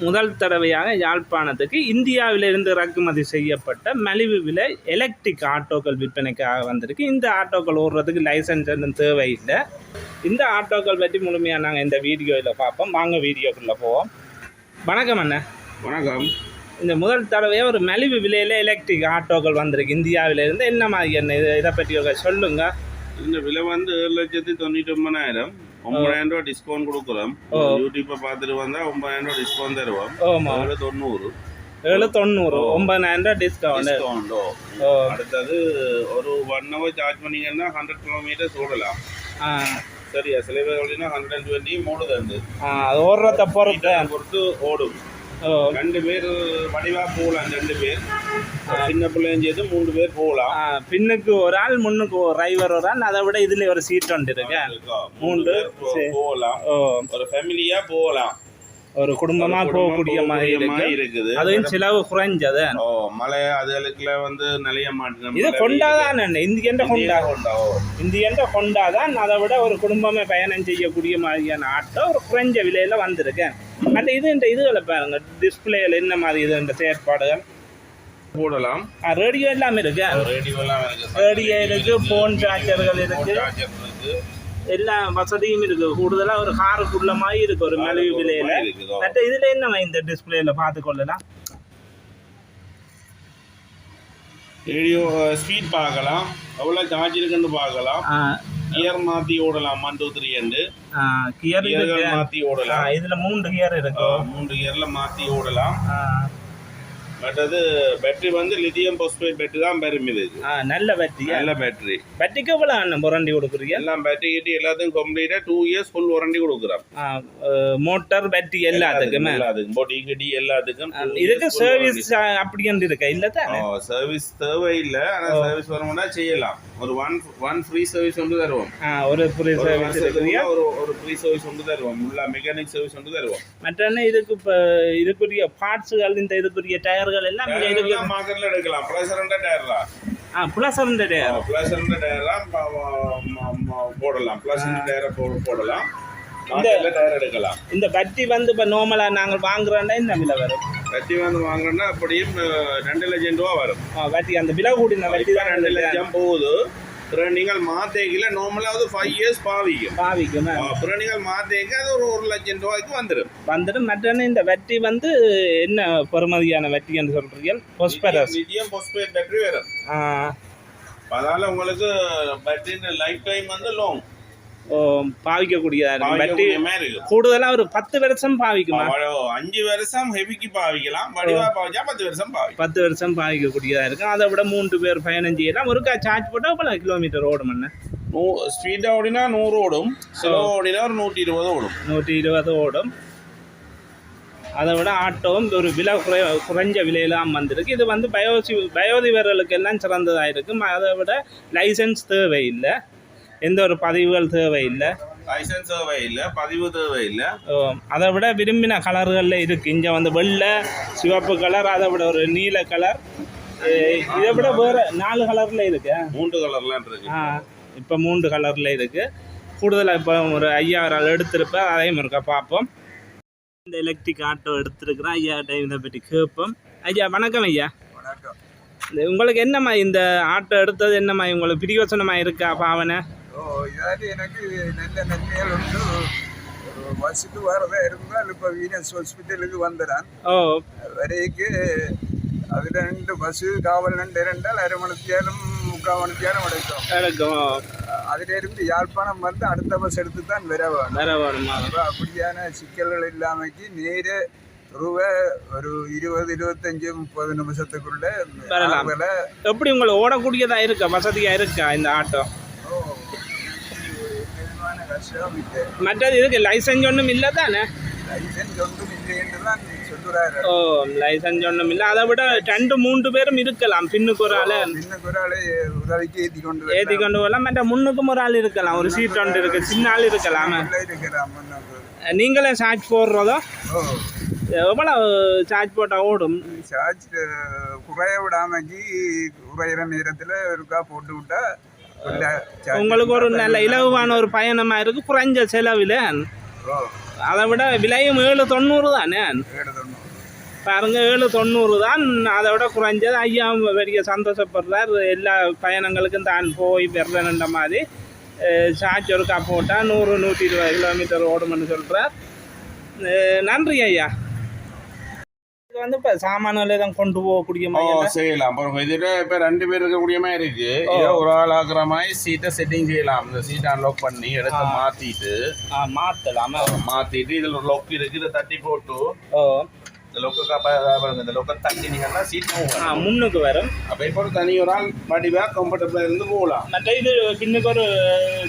முதல் தடவையாக யாழ்ப்பாணத்துக்கு இந்தியாவிலிருந்து இறக்குமதி செய்யப்பட்ட மலிவு விலை எலக்ட்ரிக் ஆட்டோக்கள் விற்பனைக்காக வந்திருக்கு. இந்த ஆட்டோக்கள் ஓடுறதுக்கு லைசன்ஸ் எதுவும் தேவையில்லை. இந்த ஆட்டோக்கள் பற்றி முழுமையாக நாங்கள் இந்த வீடியோவில் பார்ப்போம். வாங்க வீடியோக்குள்ளே போவோம். வணக்கம் அண்ணா. வணக்கம். இந்த முதல் தடவையாக ஒரு மலிவு விலையில் எலக்ட்ரிக் ஆட்டோக்கள் வந்திருக்கு இந்தியாவிலிருந்து. என்ன மாதிரி என்ன இது? இதை பற்றி ஒரு சொல்லுங்க. இந்த விலை வந்து ஏழு லட்சத்தி தொண்ணூற்றி ஒன்பதாயிரம். ஒன்பதாயிரம் ரூபா டிஸ்கவுண்ட் கொடுக்குறோம். யூடியூப்பை பார்த்துட்டு வந்தால் ஒன்பதாயிரம் ரூபா டிஸ்கவுண்ட் தருவோம் ஏழு தொண்ணூறு ஏழு தொண்ணூறு ஒன்பதாயிரம் ரூபா டிஸ்கவுண்ட் அடுத்தது ஒரு ஒன் ஹவர் சார்ஜ் பண்ணீங்கன்னா ஹண்ட்ரட் கிலோமீட்டர்ஸ் ஓடலாம் சரியா சில பேர் ஹண்ட்ரட் அண்ட் டுவெண்ட்டி மூணு தந்து அது ஓடுறத பொறுத்து பொறுத்து ஓடும் ரெண்டு பேர் வடிவா போகலாம் ரெண்டு பேர். சின்ன பிள்ளையும் சேர்த்து மூணு பேர் போகலாம். பின்னுக்கு ஒரு ஆள் முன்னுக்கு ஒரு டிரைவர் ஒரு ஆள் அதை விட இதுல ஒரு சீட் ஒன்று இருக்கு. மூணு. போகலாம். ஒரு ஃபேமிலியா போகலாம். ஒரு குடும்பமா போகக்கூடிய மாதிரி இருக்குது. அதுவும் செலவு குறைஞ்சது. ஓ மலை அதுகளுக்குள்ள வந்து நிலைய மாட்டேன் இது கொண்டாதான் இந்தியன்ற கொண்டா கொண்டா இந்தியன்ற கொண்டாதான் அதை விட ஒரு குடும்பமே பயணம் செய்யக்கூடிய மாதிரியான ஆட்டோ ஒரு குறைஞ்ச விலையில வந்திருக்கேன் அந்த இது இந்த இதுகளை பாருங்க. டிஸ்பிளேல என்ன மாதிரி இது இந்த செயற்பாடுகள்? போடலாம். ரேடியோ எல்லாம் இருக்கு. ரேடியோ எல்லாம் இருக்கு. ரேடியோ இருக்கு போன் சார்ஜர்கள் இருக்கு சார்ஜர் இருக்கு. எல்லா வசதியும் இருக்கு. கூடுதலா ஒரு காருக்குள்ள மாதிரி இருக்கு. ஒரு மலிவு விலையில. மற்ற இதுல என்ன இந்த டிஸ்பிளேல பார்த்து கொள்ளலாம்? ரேடியோ ஸ்பீட் பார்க்கலாம். எவ்வளோ சார்ஜ் இருக்குன்னு பார்க்கலாம். கியர் மாத்தி ஓடலாம் one two three and gear மாத்தி ஓடலாம். இதுல மூன்று கியர் இருக்கு. மூன்று கியர்ல மாத்தி ஓடலாம். ஆ, மற்றது பேட்டரி வந்து லித்தியம் பாஸ்பேட் பேட்டரி தான் பெரும் இதுக்கு ஆ, நல்ல பேட்டரி நல்ல பேட்டரி பேட்டரிக்கு எவ்வளவு அண்ணன் புரண்டி கொடுக்குறீங்க? எல்லாம் பேட்டரி கிட்டி எல்லாத்துக்கும் கம்ப்ளீட்டா டூ இயர்ஸ் ஃபுல் வாரண்டி கொடுக்குறோம். மோட்டார் பேட்டரி எல்லாத்துக்குமே எல்லாத்துக்கும் பொடி கிட்டி எல்லாத்துக்கும் இதுக்கு சர்வீஸ் அப்படின்ட்டு இருக்கா? இல்ல தானே? சர்வீஸ் தேவை இல்ல ஆனா சர்வீஸ் வரணும்னா செய்யலாம். ஒரு ஒன் ஒன் ஃப்ரீ சர்வீஸ் ஒன்று தருவோம். ஒரு ஒரு சர்வீஸ் ஒரு ஒரு ஃப்ரீ சர்வீஸ் ஒன்று தருவோம். உள்ள மெக்கானிக் சர்வீஸ் ஒன்று தருவோம். மற்ற இதுக்கு இப்ப இதுக்குரிய பார்ட்ஸுகள் இந்த இதுக்குரிய டயர்கள் எல்லாம் இங்க இருக்கு. டயர்லாம் மார்க்கெட்ல எடுக்கலாம். பிளஸ் ரெண்டு டயர் தான். ஆ பிளஸ் ரெண்டு டயர். பிளஸ் ரெண்டு டயர் தான். ப- ம- ம- போடலாம். பிளஸ் ரெண்டு டயரை போடலாம். இந்த- டயர் எடுக்கலாம். இந்த பட்டி வந்து இப்போ நார்மலாக நாங்கள் வாங்குறோன்னா இந்த விலை வரும்? வட்டி வந்து வாங்குறோம்னா அப்படியும் ரெண்டு லட்சம் ரூபா வரும். வட்டி அந்த விலை கூடின வட்டி தான் ரெண்டு லட்சம் போகுது. நீங்கள் மாத்தேக்கில நார்மலாவது ஃபைவ் இயர்ஸ் பாவிக்கும். பாவிக்கும் நீங்கள் மாத்தேக்க அது ஒரு ஒரு லட்சம் ரூபாய்க்கு வந்துடும் வந்துட்டு மற்ற இந்த வட்டி வந்து என்ன பெறுமதியான வட்டி என்று சொல்றீங்க பொஸ்பரஸ் லித்தியம் பாஸ்பேட் பேட்டரி வரும். அதனால உங்களுக்கு பேட்டரி லைஃப் டைம் வந்து லாங் பாவிக்கக்கூடியதா இருக்கும். இருக்கு கூடுதலாக ஒரு பத்து வருஷம் பாவிக்குமா? அஞ்சு வருஷம் ஹெவிக்கு பாவிக்கலாம் வடிவா பாவிச்சா பத்து வருஷம் பாவிக்கலாம். பத்து வருஷம் பாவிக்கக்கூடியதா இருக்கும். அதை விட மூன்று பேர் பயணம் செய்யலாம். ஒருக்கா சார்ஜ் போட்டால் பல கிலோமீட்டர் ஓடும் என்ன நூ ஸ்பீடாக ஓடினா நூறு ஓடும். ஸ்லோ ஓடினா ஒரு நூற்றி இருபது ஓடும். நூற்றி இருபது ஓடும். அதை விட ஆட்டோவும் ஒரு விலை குறை குறைஞ்ச விலையிலாம் வந்திருக்கு. இது வந்து பயோசி பயோதிபர்களுக்கு எல்லாம் சிறந்ததாக இருக்கும். அதை விட லைசன்ஸ் தேவையில்லை. எந்த ஒரு பதிவுகள் தேவையில்லை. லைசன்ஸ் தேவை இல்லை பதிவு தேவை இல்லை அதை விட விரும்பின கலர்களில் இருக்குது இங்கே வந்து வெள்ளை சிவப்பு கலர் அதை விட ஒரு நீல கலர். இதை விட வேறு நாலு கலரில் இருக்கு. மூன்று கலர்லாம் இருக்கு. ஆ இப்போ மூன்று கலரில் இருக்குது கூடுதலாக இப்போ ஒரு ஐயாயிரம் எடுத்திருப்பேன் அதையும் இருக்கா பார்ப்போம். இந்த எலக்ட்ரிக் ஆட்டோ எடுத்திருக்கிறேன் ஐயா டைம் இதை பற்றி கேட்போம். ஐயா வணக்கம் ஐயா. வணக்கம். இந்த உங்களுக்கு என்னம்மா இந்த ஆட்டோ எடுத்தது என்னம்மா? உங்களுக்கு பிரியோசனமாக இருக்கா பாவனை? இதாட்டி எனக்கு நல்ல நன்மைகள் உண்டு. பஸ்ஸுக்கு வரதா இருந்தால் இப்போ வீனஸ் ஹாஸ்பிட்டலுக்கு வந்துடுறேன் ஓ. வரைக்கு அதில் ரெண்டு பஸ்ஸு காவல் ரெண்டு ரெண்டால் அரை மணித்தியாலும் முக்கால் மணித்தியாலும் எடுக்கும் இருக்கும் அதில் இருந்து யாழ்ப்பாணம் வந்து அடுத்த பஸ் எடுத்து தான் வர வேணும்? அப்படியான சிக்கல்கள் இல்லாமைக்கு நேர ரூபா ஒரு இருபது இருபத்தஞ்சு முப்பது நிமிஷத்துக்குள்ள எப்படி உங்களுக்கு ஓடக்கூடியதா இருக்கா? வசதியாக இருக்கா இந்த ஆட்டோ ஓ எதுவான கஷ்டம் இல்லை மற்றது இதுக்கு லைசன்ஸ் ஒன்றும் இல்லை தானே லைசன்ஸ் ஒன்றும் இல்லை என்று தான் சொல்லுறாரு ஓ லைசன்ஸ் ஒன்றும் இல்லை அதை விட ரெண்டு மூன்று பேரும் இருக்கலாம் பின்னுக்கு ஒரு ஆள் பின்ன ஒரு ஆளை உதவிக்கு ஏற்றி கொண்டு ஏற்றி கொண்டு வரலாம் மற்ற முன்னுக்கும் ஒரு ஆள் இருக்கலாம் ஒரு சீட் ஒன்று இருக்கு சின்ன ஆள் இருக்கலாம் உள்ள நீங்களே சார்ஜ் போடுறதோ ஓ எவ்வளோ சார்ஜ் போட்டால் ஓடும் சார்ஜ் குறைய விடாமக்கி குறையிற நேரத்தில் ஒருக்கா போட்டு விட்டா உங்களுக்கு ஒரு நல்ல இலகுவான ஒரு பயணமாக இருக்குது குறைஞ்ச செலவில். அதை விட விலையும் ஏழு தொண்ணூறு தானே. பாருங்க ஏழு தொண்ணூறு தான். அதை விட குறைஞ்சது ஐயா பெரிய சந்தோஷப்படுறார். எல்லா பயணங்களுக்கும் தான் போய் பெறணுன்ற மாதிரி சார்ஜ் ஒருக்கா போட்டால் நூறு நூற்றி இருபது கிலோமீட்டர் ஓடும்னு சொல்கிறார் நன்றி ஐயா. வந்து இப்போ சாமான்கள் எதுவும் கொண்டு போகக்கூடிய மாதிரி செய்யலாம். அப்புறம் இதுல இப்ப ரெண்டு பேர் இருக்கக்கூடிய மாதிரி இருக்கு. ஒரு ஆள் ஆக்குற மாதிரி சீட்டை செட்டிங் செய்யலாம். இந்த சீட்டை அன்லாக் பண்ணி எடுத்து ஆ. மாத்திட்டு மாற்றலாமா மாத்திட்டு இதுல ஒரு லொக் இருக்கு. இதை தட்டி போட்டு இந்த லொக்க இந்த லொக்க தட்டினீங்கன்னா சீட் முன்னுக்கு வரும். அப்ப இப்போ தனி ஒரு ஆள் வடிவா கம்ஃபர்டபுளா இருந்து போகலாம். மற்ற இது பின்னுக்கு ஒரு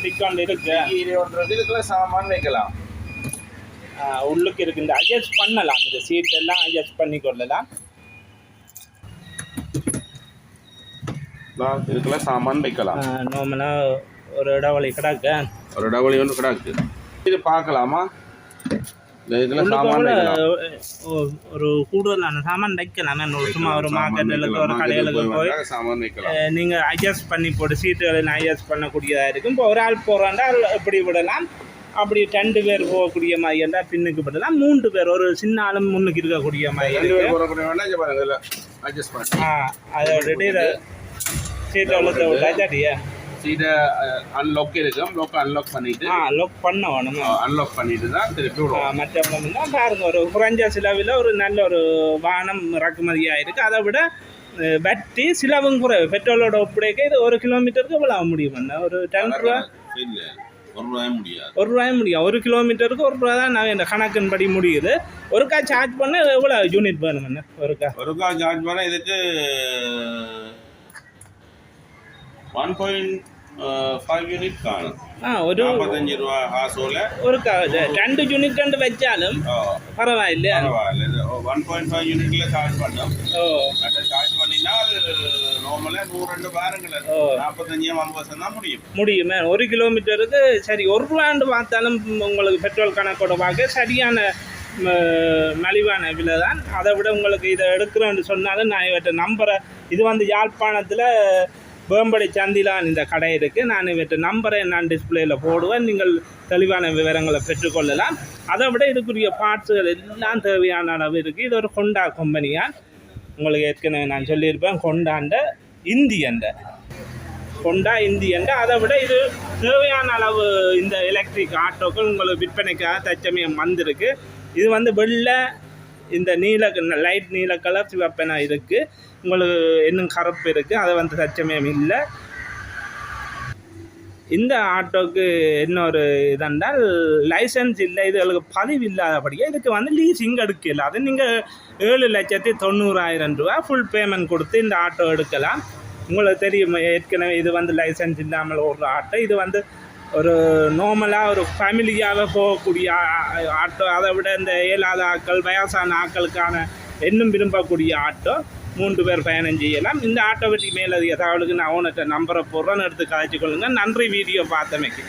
டிஸ்கவுண்ட் இருக்கு. ஒன்றது இதுக்குள்ள சாமான் வைக்கலாம். உள்ளுக்கு இருக்கு இந்த அட்ஜஸ்ட் பண்ணலாம். இந்த சீட் எல்லாம் அட்ஜஸ்ட் பண்ணி கொள்ளலாம். இதா, இதுக்குள்ள சாமான் வைக்கலாம். நார்மலாக ஒரு இடவழி கிடக்க. ஒரு டபுள் ஒன்று கிடக்கு. இது பார்க்கலாமா? ஒரு கூடுதலான சாமான் வைக்கலாம். சும்மா ஒரு மார்க்கெட்டுக்கு ஒரு. கடைகளுக்கு market போய் வந்தா சாமான் வைக்கலாம். அஹ், நீங்க அட்ஜஸ்ட் பண்ணி போட்டு சீட்டுகளை அட்ஜஸ்ட் பண்ணக்கூடியதாக இருக்கும். இப்போ ஒரு ஆள் போகிறாண்டா இப்படி விடலாம்? அப்படி ரெண்டு பேர் போகக்கூடிய மாதிரி இருந்தால் பின்னுக்கு விடலாம் மூன்று பேர். ஒரு சின்ன ஆளும் முன்னுக்கு இருக்கக்கூடிய மாதிரி ஆ அதை விட்டுட்டு சீட்டை உள்ள விட்டாச்சாடியா சீட்டை அன்லாக் இருக்கும். லொக் அன்லாக் பண்ணிட்டு ஆ லொக் பண்ண வேணும். அன்லாக் பண்ணிட்டு தான் திருப்பி விடுவோம். மற்றவங்க பாருங்க ஒரு குறைஞ்ச செலவில் ஒரு நல்ல ஒரு வாகனம் இறக்குமதியாக இருக்குது அதை விட வட்டி சிலவும் குறைவு. பெட்ரோலோட ஒப்படைக்க இது ஒரு கிலோமீட்டருக்கு எவ்வளோ ஆக முடியும்? ஒரு டென் ரூபா? இல்ல. ஒரு ரூபாயும் முடியாது. ஒரு ரூபாயும் முடியும் ஒரு கிலோமீட்டருக்கு ஒரு ரூபா தான் நான் இந்த கணக்கின்படி முடியுது. ஒருக்கா சார்ஜ் பண்ண எவ்வளோ யூனிட் என்ன ஒருக்கா ஒரு கால் சார்ஜ் பண்ண இதுக்கு ஒன் பாயிண்ட் ஃபைவ் யூனிட் காணும். ஒரு நாற்பத்தஞ்சு ரூபா காசோல. ஒருக்கா இது ரெண்டு யூனிட் ரெண்டு வச்சாலும் பரவாயில்ல. இது ஒன் பாயிண்ட் ஃபைவ் யூனிட்ல சார்ஜ் பண்ணோம். ஓ. அதை சார்ஜ் பண்ணினா அது நார்மலாக நூறு ரெண்டு பாருங்களேன் ஓ. நாற்பத்தஞ்சு ஐம்பது வருஷம் தான் முடியும். முடியுமே ஒரு கிலோமீட்டருக்கு சரி ஒரு ரூபாண்டு பார்த்தாலும் உங்களுக்கு பெட்ரோல் கணக்கோட பார்க்க சரியான மலிவான விலை தான் அதை விட உங்களுக்கு இதை எடுக்கிறேன்னு சொன்னாலும் நான் இவற்றை நம்பரை இது வந்து யாழ்ப்பாணத்தில் வேம்படி சந்திலான் இந்த கடை இருக்குது நான் இவற்றை நம்பரை நான் டிஸ்பிளேயில் போடுவேன். நீங்கள் தெளிவான விவரங்களை பெற்றுக்கொள்ளலாம். அதை விட இதுக்குரிய பார்ட்ஸுகள் எல்லாம் தேவையான அளவு இருக்குது இது ஒரு கொண்டா கம்பெனியான் உங்களுக்கு ஏற்கனவே நான் சொல்லியிருப்பேன் கொண்டாண்ட இந்தியண்ட கொண்டா இந்தியண்ட அதை விட இது தேவையான அளவு இந்த எலக்ட்ரிக் ஆட்டோக்கள் உங்களுக்கு விற்பனைக்காக தச்சமயம் வந்திருக்கு. இது வந்து வெள்ளை இந்த நீல லைட் நீல கலர் சிவப்பென இருக்குது உங்களுக்கு இன்னும் கருப்பு இருக்குது அது வந்து தச்சமயம் இல்லை. இந்த ஆட்டோக்கு இன்னொரு இதென்றால் லைசன்ஸ் இல்லை இதுகளுக்கு பதிவு இல்லாதபடியே இதுக்கு வந்து லீசிங் எடுக்கல. அது நீங்கள் ஏழு லட்சத்தி தொண்ணூறாயிரம் ரூபா ஃபுல் பேமெண்ட் கொடுத்து இந்த ஆட்டோ எடுக்கலாம். உங்களுக்கு தெரியும் ஏற்கனவே இது வந்து லைசன்ஸ் இல்லாமல் ஓடுற ஆட்டோ. இது வந்து ஒரு நார்மலாக ஒரு ஃபேமிலியாக போகக்கூடிய ஆட்டோ. அதை விட இந்த இயலாத ஆட்கள் வயசான ஆட்களுக்கான இன்னும் விரும்பக்கூடிய ஆட்டோ. மூன்று பேர் பயணம் செய்யலாம். இந்த ஆட்டோமேட்டிக் மேலதிக தகவலுக்கு நான் அவனுக்கு நம்பரை போடுறேன்னு எடுத்து கதைச்சு கொள்ளுங்கள் நன்றி வீடியோ பார்த்தமைக்கு.